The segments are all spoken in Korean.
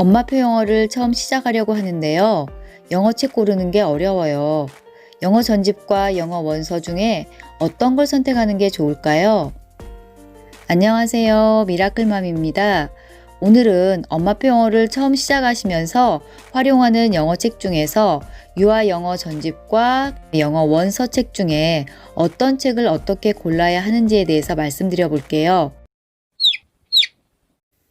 엄마표 영어를 처음 시작하려고 하는데요. 영어 책 고르는 게 어려워요. 영어 전집과 영어 원서 중에 어떤 걸 선택하는 게 좋을까요? 안녕하세요. 미라클맘입니다. 오늘은 엄마표 영어를 처음 시작하시면서 활용하는 영어 책 중에서 유아 영어 전집과 영어 원서 책 중에 어떤 책을 어떻게 골라야 하는지에 대해서 말씀드려 볼게요.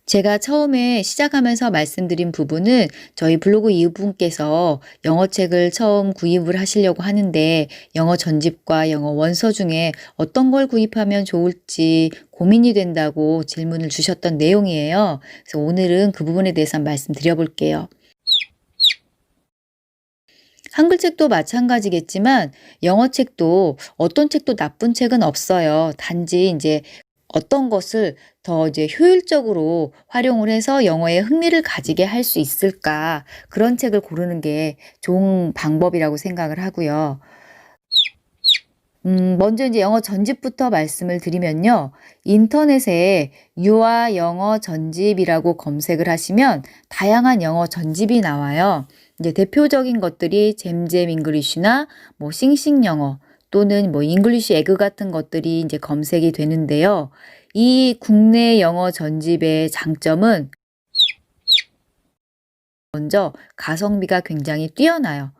제가 처음에 시작하면서 말씀드린 부분은 저희 블로그 이웃분께서 영어책을 처음 구입을 하시려고 하는데 영어 전집과 영어 원서 중에 어떤 걸 구입하면 좋을지 고민이 된다고 질문을 주셨던 내용이에요. 그래서 오늘은 그 부분에 대해서 말씀드려 볼게요. 한글책도 마찬가지겠지만 영어책도 어떤 책도 나쁜 책은 없어요. 단지 이제 어떤 것을 더 이제 효율적으로 활용을 해서 영어에 흥미를 가지게 할 수 있을까 그런 책을 고르는 게 좋은 방법이라고 생각을 하고요. 음, 먼저 이제 영어 전집부터 말씀을 드리면요. 인터넷에 유아 영어 전집이라고 검색을 하시면 다양한 영어 전집이 나와요. 이제 대표적인 것들이 잼잼 잉글리쉬나 뭐 싱싱 영어 또는 뭐 잉글리쉬 에그 같은 것들이 이제 검색이 되는데요. 이 국내 영어 전집의 장점은 먼저 가성비가 굉장히 뛰어나요.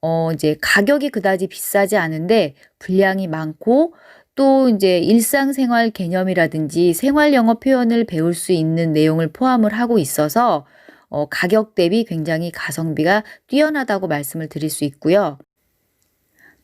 어, 이제 가격이 그다지 비싸지 않은데 분량이 많고 또 이제 일상생활 개념이라든지 생활 영어 표현을 배울 수 있는 내용을 포함을 하고 있어서 어, 가격 대비 굉장히 가성비가 뛰어나다고 말씀을 드릴 수 있고요.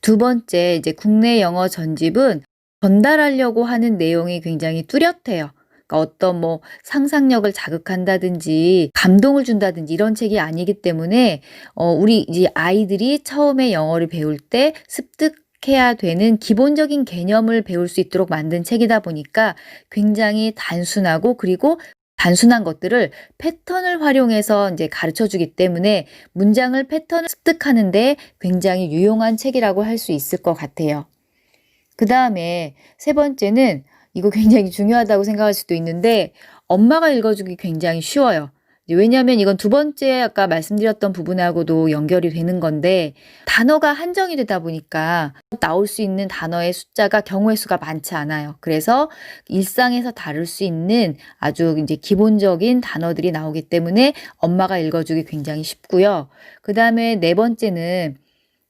두 번째, 이제 국내 영어 전집은 전달하려고 하는 내용이 굉장히 뚜렷해요. 그러니까 어떤 뭐 상상력을 자극한다든지 감동을 준다든지 이런 책이 아니기 때문에 어, 우리 이제 아이들이 처음에 영어를 배울 때 습득 해야 되는 기본적인 개념을 배울 수 있도록 만든 책이다 보니까 굉장히 단순하고 그리고 단순한 것들을 패턴을 활용해서 이제 가르쳐 주기 때문에 문장을 패턴을 습득하는데 굉장히 유용한 책이라고 할 수 있을 것 같아요. 그 다음에 세 번째는 이거 굉장히 중요하다고 생각할 수도 있는데 엄마가 읽어주기 굉장히 쉬워요. 왜냐하면 이건 두 번째 아까 말씀드렸던 부분하고도 연결이 되는 건데 단어가 한정이 되다 보니까 나올 수 있는 단어의 숫자가 경우의 수가 많지 않아요. 그래서 일상에서 다룰 수 있는 아주 이제 기본적인 단어들이 나오기 때문에 엄마가 읽어주기 굉장히 쉽고요. 그 다음에 네 번째는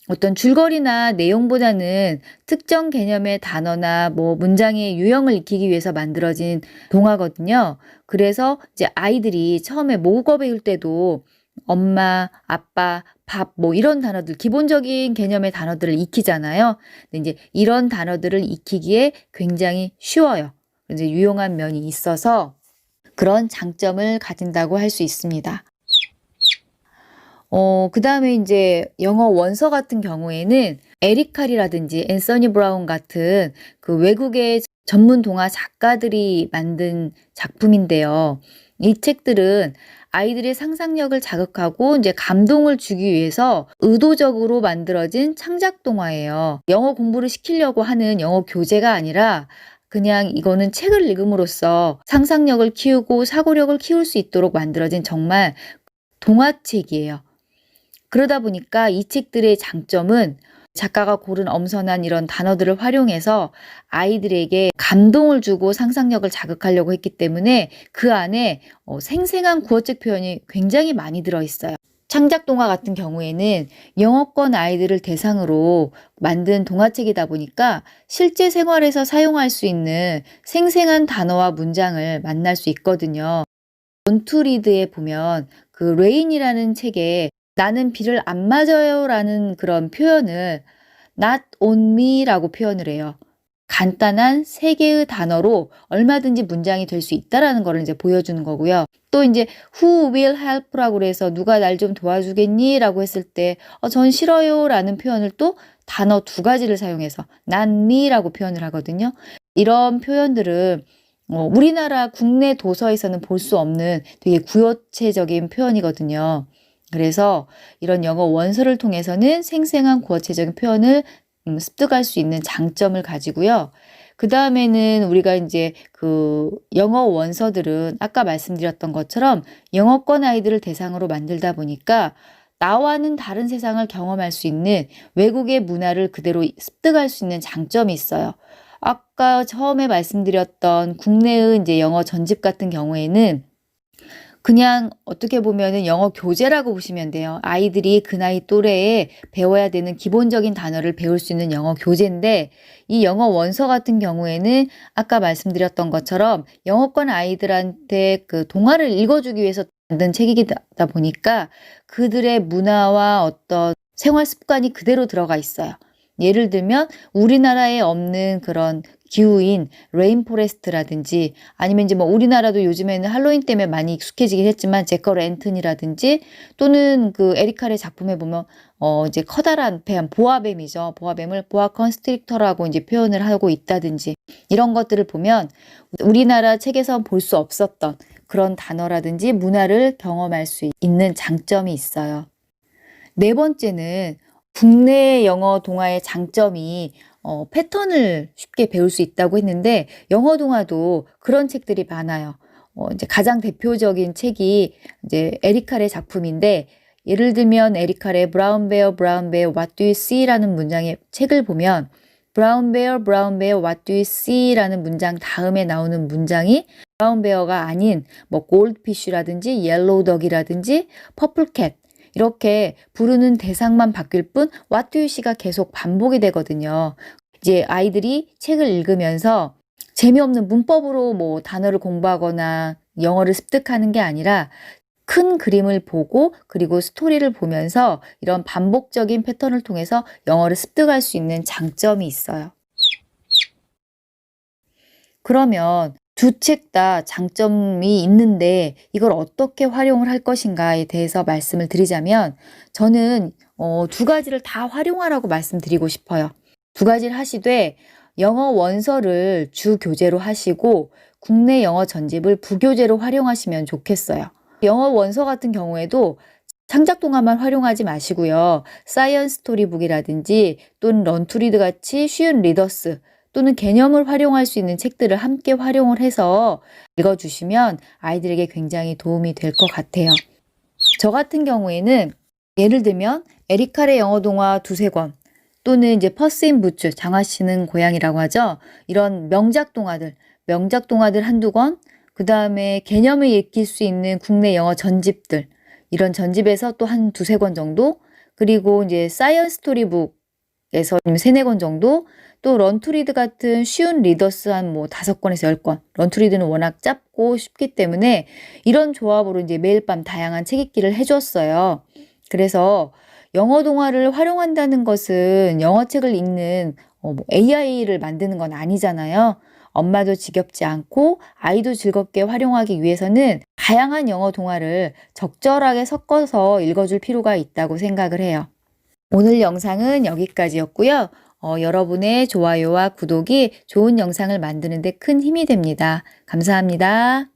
어떤 줄거리나 내용보다는 특정 개념의 단어나 뭐 문장의 유형을 익히기 위해서 만들어진 동화거든요. 그래서 이제 아이들이 처음에 모국어 배울 때도 엄마, 아빠, 밥, 뭐 이런 단어들, 기본적인 개념의 단어들을 익히잖아요. 근데 이제 이런 단어들을 익히기에 굉장히 쉬워요. 이제 유용한 면이 있어서 그런 장점을 가진다고 할 수 있습니다. 어, 그 다음에 이제 영어 원서 같은 경우에는 에릭 칼이라든지 앤서니 브라운 같은 그 외국의 전문 동화 작가들이 만든 작품인데요. 이 책들은 아이들의 상상력을 자극하고 이제 감동을 주기 위해서 의도적으로 만들어진 창작 동화예요. 영어 공부를 시키려고 하는 영어 교재가 아니라 그냥 이거는 책을 읽음으로써 상상력을 키우고 사고력을 키울 수 있도록 만들어진 정말 동화책이에요. 그러다 보니까 이 책들의 장점은 작가가 고른 엄선한 이런 단어들을 활용해서 아이들에게 감동을 주고 상상력을 자극하려고 했기 때문에 그 안에 어, 생생한 구어책 표현이 굉장히 많이 들어있어요. 창작 동화 같은 경우에는 영어권 아이들을 대상으로 만든 동화책이다 보니까 실제 생활에서 사용할 수 있는 생생한 단어와 문장을 만날 수 있거든요. 원투리드에 보면 그 레인이라는 책에 나는 비를 안 맞아요 라는 그런 표현을 not on me 라고 표현을 해요. 간단한 세 개의 단어로 얼마든지 문장이 될 수 있다라는 거를 이제 보여주는 거고요. 또 이제 who will help라고 그래서 누가 날 좀 도와주겠니? 라고 했을 때, 어, 전 싫어요 라는 표현을 또 단어 두 가지를 사용해서 not me라고 표현을 하거든요. 이런 표현들은 어, 우리나라 국내 도서에서는 볼 수 없는 되게 구어체적인 표현이거든요. 그래서 이런 영어 원서를 통해서는 생생한 구어체적인 표현을 음, 습득할 수 있는 장점을 가지고요. 그 다음에는 우리가 이제 그 영어 원서들은 아까 말씀드렸던 것처럼 영어권 아이들을 대상으로 만들다 보니까 나와는 다른 세상을 경험할 수 있는 외국의 문화를 그대로 습득할 수 있는 장점이 있어요. 아까 처음에 말씀드렸던 국내의 이제 영어 전집 같은 경우에는 그냥 어떻게 보면은 영어 교재라고 보시면 돼요. 아이들이 그 나이 또래에 배워야 되는 기본적인 단어를 배울 수 있는 영어 교재인데 이 영어 원서 같은 경우에는 아까 말씀드렸던 것처럼 영어권 아이들한테 그 동화를 읽어주기 위해서 만든 책이다 보니까 그들의 문화와 어떤 생활 습관이 그대로 들어가 있어요. 예를 들면 우리나라에 없는 그런 기후인 레인포레스트라든지 아니면 이제 뭐 우리나라도 요즘에는 할로윈 때문에 많이 익숙해지긴 했지만 제커 랜튼이라든지 또는 그 에리카의 작품에 보면 어 이제 커다란 뱀 보아뱀이죠. 보아뱀을 보아 컨스트릭터라고 이제 표현을 하고 있다든지 이런 것들을 보면 우리나라 책에서 볼 수 없었던 그런 단어라든지 문화를 경험할 수 있는 장점이 있어요. 네 번째는 국내 영어 동화의 장점이 어, 패턴을 쉽게 배울 수 있다고 했는데 영어 동화도 그런 책들이 많아요. 어, 이제 가장 대표적인 책이 이제 에리칼의 작품인데 예를 들면 에리칼의 브라운 베어 브라운 베어 What do you see?라는 문장의 책을 보면 브라운 베어 브라운 베어 What do you see?라는 문장 다음에 나오는 문장이 브라운 베어가 아닌 뭐 골드피쉬라든지 옐로우 덕이라든지 퍼플 캣 이렇게 부르는 대상만 바뀔 뿐 What do you see가 계속 반복이 되거든요. 이제 아이들이 책을 읽으면서 재미없는 문법으로 뭐 단어를 공부하거나 영어를 습득하는 게 아니라 큰 그림을 보고 그리고 스토리를 보면서 이런 반복적인 패턴을 통해서 영어를 습득할 수 있는 장점이 있어요. 그러면 두 책 다 장점이 있는데 이걸 어떻게 활용을 할 것인가에 대해서 말씀을 드리자면 저는 어, 두 가지를 다 활용하라고 말씀드리고 싶어요. 두 가지를 하시되 영어 원서를 주 교재로 하시고 국내 영어 전집을 부교재로 활용하시면 좋겠어요. 영어 원서 같은 경우에도 창작 동화만 활용하지 마시고요. 사이언스 스토리북이라든지 또는 런투리드 같이 쉬운 리더스 또는 개념을 활용할 수 있는 책들을 함께 활용을 해서 읽어주시면 아이들에게 굉장히 도움이 될 것 같아요. 저 같은 경우에는 예를 들면 에리카의 영어 동화 두세 권 또는 이제 퍼스인 부츠 장화 씨는 고양이라고 하죠. 이런 명작 동화들, 명작 동화들 한두 권, 그 다음에 개념을 익힐 수 있는 국내 영어 전집들, 이런 전집에서 또 한 두세 권 정도, 그리고 이제 사이언스 스토리북 에서 세네 권 정도, 또 런투리드 같은 쉬운 리더스 한 뭐 다섯 권에서 열 권. 런투리드는 워낙 짧고 쉽기 때문에 이런 조합으로 이제 매일 밤 다양한 책 읽기를 해줬어요. 그래서 영어 동화를 활용한다는 것은 영어 책을 읽는 어, 뭐 AI를 만드는 건 아니잖아요. 엄마도 지겹지 않고 아이도 즐겁게 활용하기 위해서는 다양한 영어 동화를 적절하게 섞어서 읽어줄 필요가 있다고 생각을 해요. 오늘 영상은 여기까지였고요. 어, 여러분의 좋아요와 구독이 좋은 영상을 만드는데 큰 힘이 됩니다. 감사합니다.